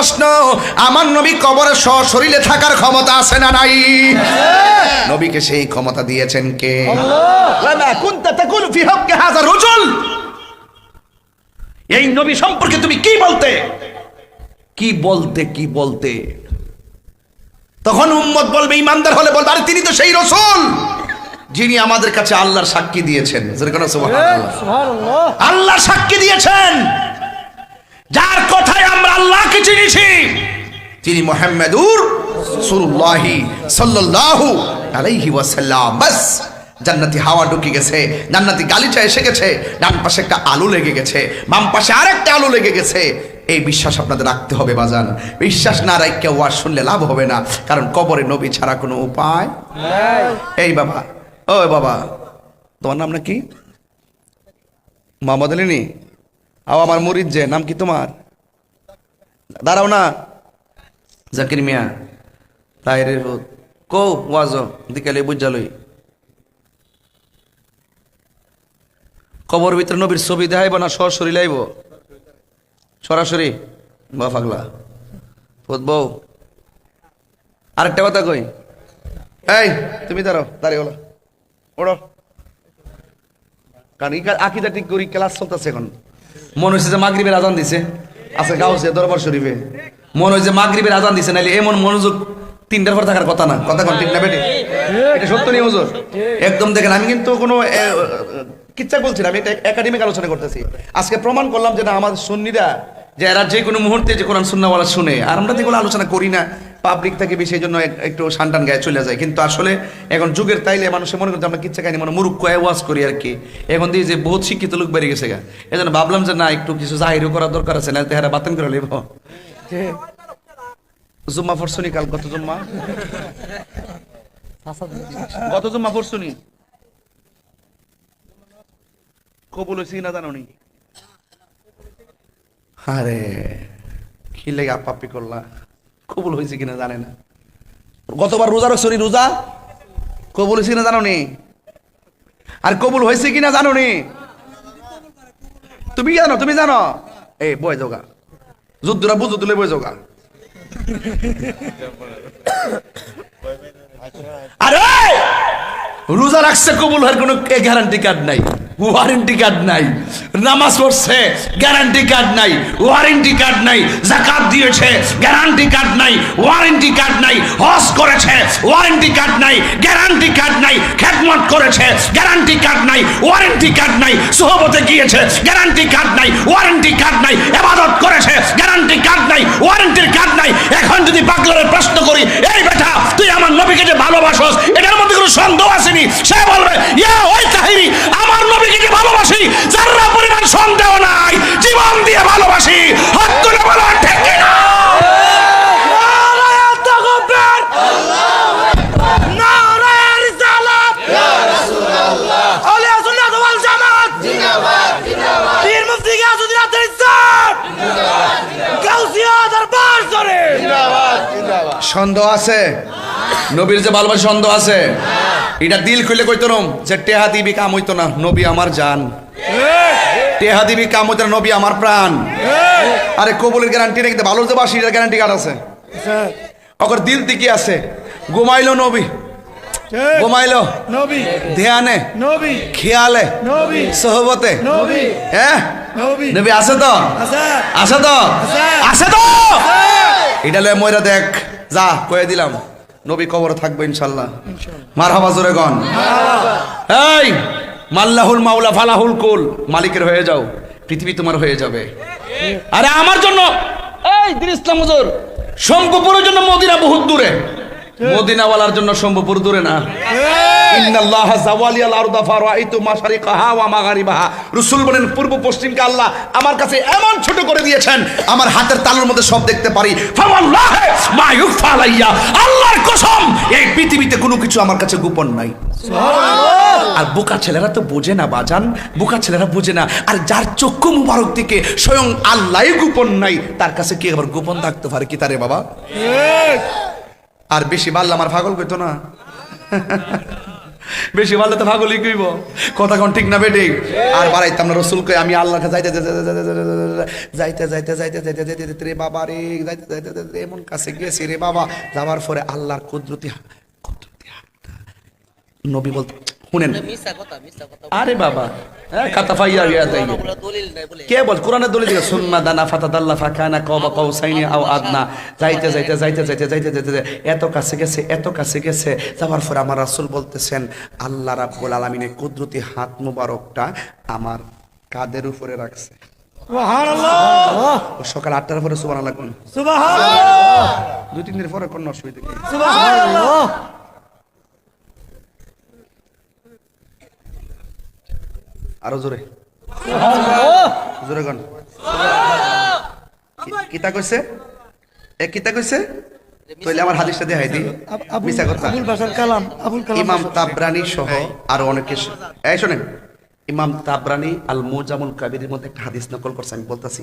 প্রশ্ন আমার নবী কবরে শরীরে থাকার ক্ষমতা আছে না নাই? নবীকে সেই ক্ষমতা দিয়েছেন কে? লামা কুনতা তাকুলু ফি হাক্কি হাযা রাজুল। এই নবী সম্পর্কে তুমি কি বলতে? কি বলতে কি বলতে? তখন উম্মত বলবে ইমানদার হলে বলবে আরে তিনি তো সেই রসুল। যিনি আমাদের কাছে আল্লাহর সাক্ষী দিয়েছেন। আল্লাহ সাক্ষী দিয়েছেন। যার কথায় আমরা আল্লাহকে চিনেছি, তিনি মোহাম্মদুর রাসূলুল্লাহি সাল্লাল্লাহু আলাইহি ওয়াসাল্লাম। বাস, জান্নাতি হাওয়া ঢুকে গেছে, জান্নাতি গালিচা এসে গেছে, ডান পাশে একটা আলু লেগে গেছে, বাম পাশে আরেকটা আলু লেগে গেছে। এই বিশ্বাস আপনাদের রাখতে হবে, বাজান। বিশ্বাস না রাখকে ওয়াজ শুনলে লাভ হবে না, কারণ কবরে নবী ছাড়া কোনো উপায় এই বাবা, ও বাবা, তোমার নাম নাকি? মোহাম্মদ আও আমার মুরিদ যে, নাম কি তোমার? দাঁড়াও না। জাকির মিয়া তাই রে কো ওয়াজ দিকালে বুঝালই কবর ভিতরে নবীর ছবি দেখাইব না সরাসরি লাইব? সরাসরি? বা পাগলা। বউ। আরেকটা কথা কই? এই, তুমি দাঁড়াও, দাঁড়িয়ে হলো ওড়ো। কারণ আকিদা ঠিক করি, ক্লাস চলতেছে এখন। মনে হচ্ছে যে মাগরীবের আজান দিছে। আছে গাউসে দরবার শরীফে। মনে হচ্ছে মাগরীবের আজান দিছে নাহলে এমন মনোযোগ তিনটার পর থাকার কথা না। কথা কোন ঠিক না বেটে? এটা সত্য নিয়ে হুজুর। একদম দেখেন, আমি কিন্তু কোনো কিচ্ছা বলছি না, আমি একটা একাডেমিক আলোচনা করতেছি। আজকে প্রমাণ করলাম যে না আমাদের সুন্নিরা যে এরা যে কোনো মুহূর্তে যে কোরআন সুন্নাওয়ালা শুনে আর আমরা যেগুলো আলোচনা করি না পাবলিক থেকে বেশি এই জন্য একটু সান্টান গায়ে চলে যায়। কিন্তু আসলে এখন যুগের তাইলে মানুষে মনে করছে আমরা কিচ্ছা খাইনি মানে মুরুখ কয়ে ওয়াজ করি আর কি। এখন দিয়ে যে বহুত শিক্ষিত লোক বেড়ে গেছে গা। এই জন্য ভাবলাম যে না একটু কিছু জাহিরও করার দরকার আছে না তেহারা বাতিল করে লিব। জুম্মা ফরসুনি কাল কত জুম্মা? কত জুম্মা ফরসুনি? কবুল হয়েছি না জানো নি? আরে, কি লেগে আপাপি করলা? কবুল হয়েছে কিনা জানে না। গতবার রোজা রক্ষরি রোজা? কবুল হয়েছে কিনা জানো নি? আর কবুল হয়েছে কিনা জানো নি? তুমি জানো? তুমি জানো? এই বয় যোগা যুদ্ধরা বুঝো, তুলে বয় যোগা আরে, রোজা রাখছে কবুল হওয়ার কোনো গ্যারান্টি কার্ড নাই। ওয়ারেন্টি কার্ড নাই। নামাজ পড়ছে গ্যারান্টি কার্ড নাই ওয়ারেন্টি কার্ড নাই, জাকাত দিয়েছে গ্যারান্টি কার্ড নাই ওয়ারেন্টি কার্ড নাই, হজ করেছে ওয়ারেন্টি কার্ড নাই গ্যারান্টি কার্ড নাই খেদমত করেছে, গ্যারান্টি কার্ড নাই, ওয়ারেন্টি কার্ড নাই, সোহবতে গিয়েছে, গ্যারান্টি কার্ড নাই, ওয়ারেন্টি কার্ড নাই, এবাদত করেছে, গ্যারান্টি কার্ড নাই, ওয়ারেন্টির কার্ড নাই। এখন যদি পাগলারে প্রশ্ন করি, এই বেটা, তুই আমার নবীকে যে ভালোবাসস, এটার মধ্যে কোনো সন্দেহ আসেনি? সে বলবে, ইয়া ওই তাহিরি আমার নবীকে যে ভালোবাসি, যারা পরিমাণ সন্দেহ নাই, জীবন দিয়ে ভালোবাসি হাত তুলে বলো সন্দেহ আছে। নবীর যে ভালোবাসা সন্দেহ আছে। এটা দিল খুলে কইতো নম যে টেহা দিবি কাম হইতো না নবী আমার জান। টেহা দিবি কাম হইতো না নবী আমার প্রাণ। আরে কবুলের গ্যারান্টি নাকি? ভালো যে বাসি এটার গ্যারান্টি কার্ড আছে। ওকর দিল দিকে আছে। ঘুমাইলো নবী। ঘুমাইলো। নবী ধ্যানে। নবী খেয়ালে। নবী সহবতে। নবী হ্যাঁ? নবী নবী আছে তো? আছে আছে তো? আছে। আছে তো এটা লয়ে ময়রা দেখ। যা কয়ে দিলাম। নবী কবর থাকবে ইনশাল্লাহ। মার হাবা জোরে গন এই মাল্লাহুল মাওলা ফালাহুল কুল। মালিকের হয়ে যাও। পৃথিবী তোমার হয়ে যাবে। আরে আমার জন্য এই দিন ইসলাম হুজুর শঙ্কুপুরের জন্য মদিনা বহুত দূরে। মদিনাওয়ালার জন্য শম্ভুপুর দূরে না। ইন্নাল্লাহা জাওয়ালিয়াল আরদা ফারাইতু মাশারিকাহা ওয়া মাগারিবাহা। রাসূল বলেন পূর্ব পশ্চিমকে আল্লাহ আমার কাছে এমন ছোট করে দিয়েছেন আমার হাতের তালুর মধ্যে সব দেখতে পারি। ফাওয়াল্লাহি মা ইউফা আলাইয়া। আল্লাহর কসম এই পৃথিবীতে কোনো কিছু আমার কাছে গোপন নাই। আর বোকা ছেলেরা তো বোঝে না বাজান। বোকা ছেলেরা বোঝে না। আর যার চক্ষু মুবারক থেকে স্বয়ং আল্লাহই গোপন নাই তার কাছে কি আবার গোপন থাকতে পারে কি তারে বাবা? আর বেশি বাড়লে আমার ফাগল কইতো না বেশি বাড়লে তো ফাগলই কইব কথা কোন ঠিক না বেটে আর বাড়াইতাম না রসুল কই আমি আল্লাহকে যাইতে যাইতে যাইতে যাইতে যাইতে যাইতে যাইতে রে বাবা রে যাইতে যাইতে যাইতে এমন কাছে গিয়েছি রে বাবা যাবার পরে আল্লাহর কুদরতি কুদরতি নবী বলতে শুনেন। আরে বাবা হ্যাঁ খাতা ফাইয়া গিয়া তাই ওগুলো দলিল নাই বলে। কে বল কোরআনের দলে দিকে সুম্মা দানা ফাতাদাল্লা ফাকানা কবা কৌসাইনি আও আদনা। যাইতে যাইতে যাইতে যাইতে যাইতে যাইতে যাইতে। এত কাছে গেছে এত কাছে গেছে। যাওয়ার পর আমার রাসূল বলতেছেন আল্লাহ রাব্বুল আলামিনের কুদরতি হাত মুবারকটা আমার কাদের উপরে রাখছে। সকাল আটটার পরে সুবহানাল্লাহ কোন। দুই তিন দিন পরে কোন অসুবিধা নেই। আরও জোরে। জোরে কিতা কইছে এ কিতা কইছে আমার হাদিসটা দেখাই দিই কথা। আবুল বাসার কালাম আবুল কালাম ইমাম তাবরানি সহ আরও অনেকে এই শোনেন ইমাম তাবরানি আল মুজামুল কাবিরের মধ্যে একটা হাদিস নকল করছে আমি বলতাছি।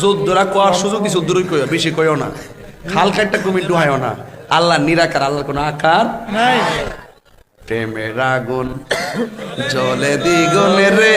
যুদ্ধরা কোয়ার সুযোগ দিছে যুদ্ধরই কইও বেশি কইও না। হালকা একটা কুমির ডুহাইও না। আল্লাহ নিরাকার আল্লাহর কোনো আকার নাই। প্রেমের আগুন জলে দ্বিগুণে রে।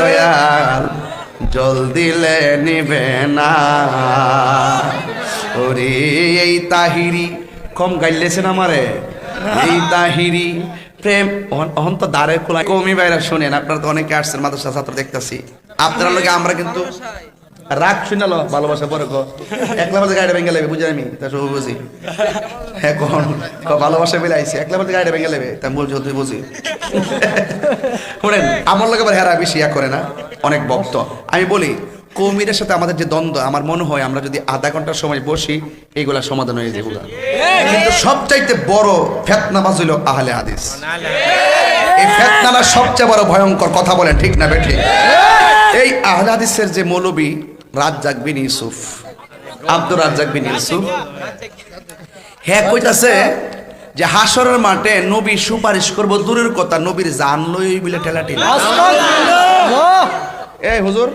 দয়াল জল দিলে নিবে না। ওরে এই তাহিরি কম গাইলেছেন আমারে। এই তাহিরি, প্রেম, অহন- তো খোলা কমি বাইরা শুনেন, আপনারা তো অনেকে আসছেন মাদ্রাসা ছাত্র দেখতেছি। আপনারা লোকে আমরা কিন্তু রাগ শুনালো ভালোবাসা পরে কো একলা বাজে গাড়ি ভেঙে লেবে বুঝি আমি? তা সব বুঝি। এখন ভালোবাসা বেলে আইছি, একলা বাজে গাড়ি ভেঙে লেবে, তা বলছি তুই বুঝি। শুনেন, আমার লোক হেরা বেশি ইয়া করে না, অনেক ভক্ত। আমি বলি কৌমিরের সাথে আমাদের যে দ্বন্দ্ব আমার মনে হয় আমরা যদি আধা ঘণ্টার সময় বসি এইগুলা সমাধান হয়ে যাবে। কিন্তু সবচাইতে বড় ফেতনাবাজ হইল আহলে হাদিস। এই ফেতনাটা সবচেয়ে বড় ভয়ঙ্কর কথা বলেন ঠিক না বেঠি? এই আহলে হাদিসের যে মৌলবী রাজ্জাক বিন ইউসুফ। আব্দুর রাজ্জাক বিন ইউসুফ। হ্যাঁ কইতাছে যে হাসরের মাঠে নবী সুপারিশ করব দূরের কথা নবীর জান লই বলে ঠেলাটি এই হুজুর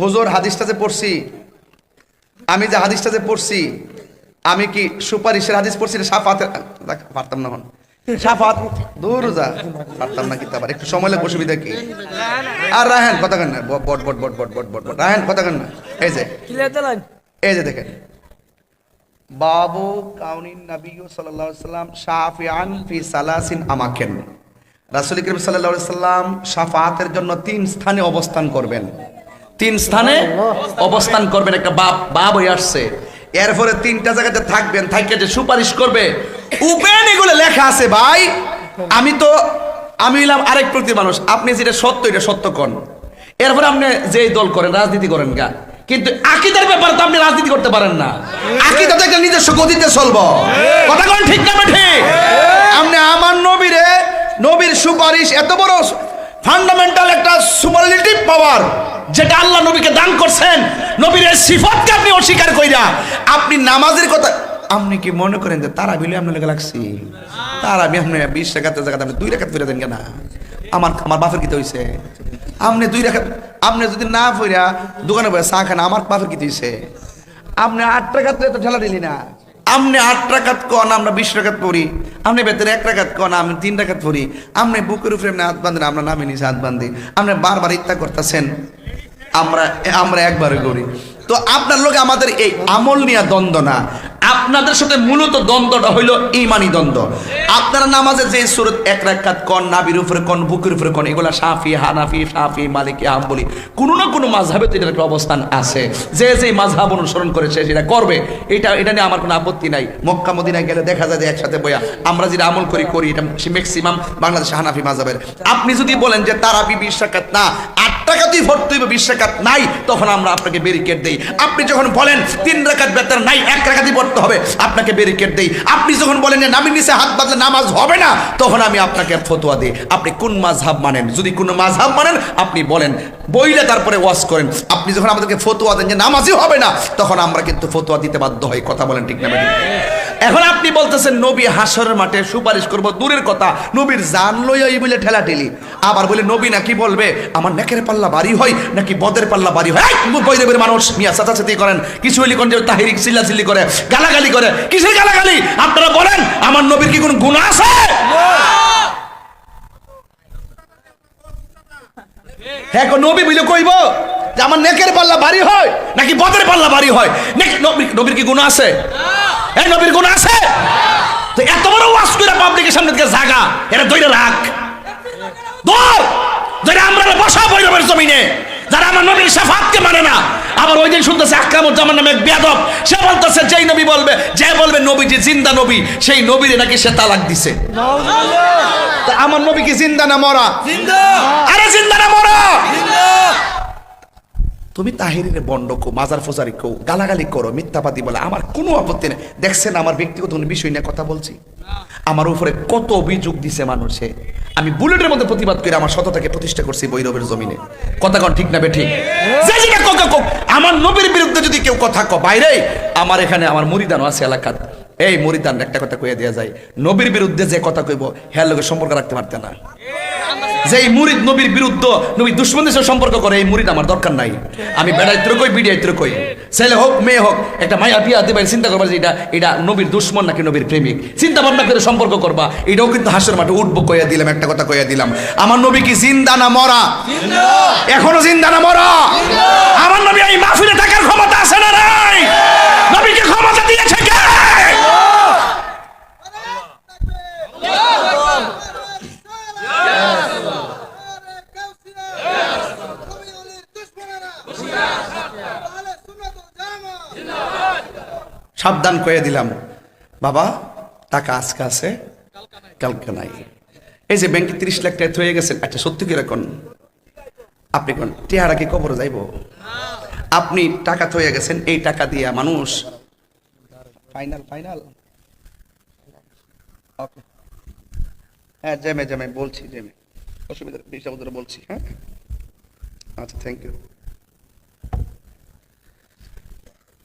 হুজুর হাদিসটা যে পড়ছি আমি যে হাদিসটা যে পড়ছি আমি কি সুপারিশের হাদিস পড়ছি সাফাতে পারতাম না সাফাত বাবু কাউনিন সাল্লাম ফি সালাসিন করিম সাল্লাম শাফাতের জন্য তিন স্থানে অবস্থান করবেন। তিন স্থানে অবস্থান করবেন একটা বাপ বাপ হয়ে আসছে। এরপরে তিনটা জায়গাতে থাকবেন থাইকে যে সুপারিশ করবে। উপেন এগুলো লেখা আছে ভাই। আমি তো আমি হইলাম আরেক প্রকৃতির মানুষ। আপনি যেটা সত্য এটা সত্য কন। এরপরে আপনি যেই দল করেন রাজনীতি করেন গা। কিন্তু আকিদার ব্যাপারে তো আপনি রাজনীতি করতে পারেন না। আকিদা তো একটা নিজস্ব গতিতে চলবো। কথা কোন ঠিক না ঠিক আপনি আমার নবীরে নবীর সুপারিশ এত বড় ফান্ডামেন্টাল একটা সুপারলিটিভ পাওয়ার যেটা আল্লাহ নবীকে দান করছেন, নবীর এই সিফাতকে আপনি অস্বীকার কইরা, আপনি নামাজের কথা, আপনি কি মনে করেন যে তারা বিলে আপনার লেগে লাগছি? তারা আমি আপনি বিশ টাকাতে জায়গাতে আপনি দুই রেখাত ফিরে দেন কেনা? আমার আমার বাপের কিতে হইছে? আপনি দুই রেখাত, আপনি যদি না ফিরা দোকানে বসে চা খান, আমার বাপের কিতে হইছে? আপনি আট টাকাত তো ঠেলা দিলি না। আপনি আট টাকাত কন, আমরা বিশ টাকাত পড়ি। আপনি ভেতরে এক টাকাত কন আমি তিন টাকাত পড়ি। আপনি বুকের উপরে এমনি হাত বাঁধেন, আমরা নামে নিচে হাত বান্ধি আপনি বারবার ইত্যা করতেছেন, আমরা আমরা একবারে করি। তো আপনার লোক আমাদের এই আমল নিয়ে দ্বন্দ্ব না। আপনাদের সাথে মূলত দ্বন্দ্বটা হইল ইমানি দ্বন্দ্ব। আপনারা নামাজে যে সুরত এক রাকাত কন, নাবির উপরে কন, বুকের উপরে কন, এগুলা সাফি হানাফি সাফি মালিকি আহম্বলি কোনো না কোনো মাঝহাবে তো এটার একটা অবস্থান আছে। যে যে মাঝহাব অনুসরণ করেছে সেটা করবে, এটা এটা নিয়ে আমার কোনো আপত্তি নাই। মক্কা, মদিনায় গেলে দেখা যায় যে একসাথে বইয়া আমরা যেটা আমল করি করি, এটা ম্যাক্সিমাম বাংলাদেশ হানাফি মাঝহাবের। আপনি যদি বলেন যে তারা বিশ রাকাত না, আট টাকা তুই ভর্তি হইবে বিশ টাকা নাই, তখন আমরা আপনাকে ব্যারিকেড দেই। আপনি যখন বলেন তিন রাকাত বেতন নাই, এক রাকাতই পড়তে হবে, আপনাকে ব্যারিকেড দেই। আপনি যখন বলেন নামির নিচে হাত বাঁধলে নামাজ হবে না, তখন আমি আপনাকে ফতোয়া দিই। আপনি কোন মাঝহাব মানেন? যদি কোনো মাঝহাব মানেন, আপনি বলেন, বইলে তারপরে ওয়াশ করেন। আপনি যখন আমাদেরকে ফতোয়া দেন যে নামাজই হবে না, তখন আমরা কিন্তু ফতোয়া দিতে বাধ্য হই। কথা বলেন ঠিক না? এখন আপনি বলতেছেন, নবী হাসরের মাঠে সুপারিশ করব, দূরের কথা। নবীর জান লই বলে ঠেলি আবার বলে, নবী নাকি বলবে, আমার নেকের পাল্লা বাড়ি হয় নাকি বদের পাল্লা বাড়ি হয়? বৈদেবের মানুষ। মিয়া চাচাচাতি করেন, কিছু হইলি কোন যে তাহিরিক, চিল্লাচিল্লি করে, গালাগালি করে। কিসের গালাগালি? আপনারা বলেন, আমার নবীর কি কোন গুণা আছে? হ্যাঁ নবী বুঝলে কইব যে আমার নেকের পাল্লা বাড়ি হয় নাকি বদের পাল্লা বাড়ি হয়? নবীর- কি গুণ আছে? এই নবীর গুণ আছে? তো এত বড় ওয়াজ করে পাবলিকের সামনে জাগা এটা দইরা রাখ দর যারা আমরা বসা বৈরবের জমিনে যারা আমার নবীর সাফাতকে মানে না আবার ওই দিন শুনতেছে আক্রামুজ্জামান নামে এক বেদব সে বলতেছে যেই নবী বলবে যে বলবে নবী যে জিন্দা নবী সেই নবীরে নাকি সে তালাক দিছে। আমার নবী কি জিন্দা না মরা? আরে জিন্দা তুমি তাহিরের বন্ড কো, মাজার ফোজারি কো, গালাগালি করো, মিথ্যাবাদী বলে, আমার কোনো আপত্তি নেই। দেখছেন আমার ব্যক্তিগত বিষয় নিয়ে কথা বলছি? আমার উপরে কত অভিযোগ দিছে মানুষে আমি বুলেটের মধ্যে প্রতিবাদ করে আমার সততাকে প্রতিষ্ঠা করছি বৈরবের জমিনে। কথা কন ঠিক না বে ঠিক? আমার নবীর বিরুদ্ধে যদি কেউ কথা ক বাইরে, আমার এখানে আমার মুরিদানও আছে এলাকাত এই মুরিদান একটা কথা কইয়া দেওয়া যায়, নবীর বিরুদ্ধে যে কথা কইব হ্যাঁ লোকের সম্পর্ক রাখতে পারতে না। যে এই মুরিদ নবীর বিরুদ্ধ নবী দুশ্মনদের সাথে সম্পর্ক করে এই মুরিদ আমার দরকার নাই। আমি বেড়াইত্র কই বিডিয়াইত্র কই। ছেলে হোক মেয়ে হোক একটা মায়া বিয়া দেবেন চিন্তা করবা যে এটা এটা নবীর দুশ্মন নাকি নবীর প্রেমিক। চিন্তা ভাবনা করে সম্পর্ক করবা। এটাও কিন্তু হাসের মাঠে উঠবো কইয়া দিলাম একটা কথা কইয়া দিলাম। আমার নবী কি জিন্দা না মরা? এখনও জিন্দা না মরা আমার নবী এই মাহফিলে থাকার ক্ষমতা আছে না নাই নবীকে ক্ষমতা দিয়েছে কে সাবধান কয়ে দিলাম, বাবা, টাকা আজকে আছে, কালকে নাই। এই যে ব্যাংকে তিরিশ লাখ টাকা হয়ে গেছেন আচ্ছা সত্যি কি রাখুন আপনি কোন, টেহারা কি কবর যাইব? আপনি টাকা থয়ে গেছেন, এই টাকা দিয়া মানুষ, ফাইনাল ফাইনাল। হ্যাঁ জেমে জেমে বলছি জেমে অসুবিধা বিষয় বলছি হ্যাঁ? আচ্ছা থ্যাংক ইউ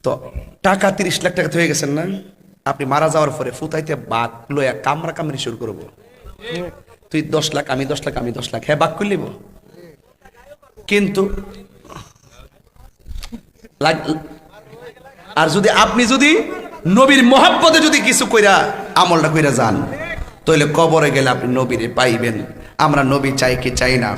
তো টাকা তিরিশ লাখ টাকা হয়ে গেছেন না? আপনি মারা যাওয়ার পরে ফুতাইতে বাঘ লইয়া কামরা কামড়ি শুরু করব। তুই দশ লাখ, আমি দশ লাখ, আমি দশ লাখ হ্যাঁ বাঘ করলিব কিন্তু আর যদি আপনি যদি নবীর মহাব্বতে যদি কিছু কইরা আমলটা কইরা যান তাহলে কবরে গেলে আপনি নবীরে পাইবেন। আমরা নবী চাই কি চাই না?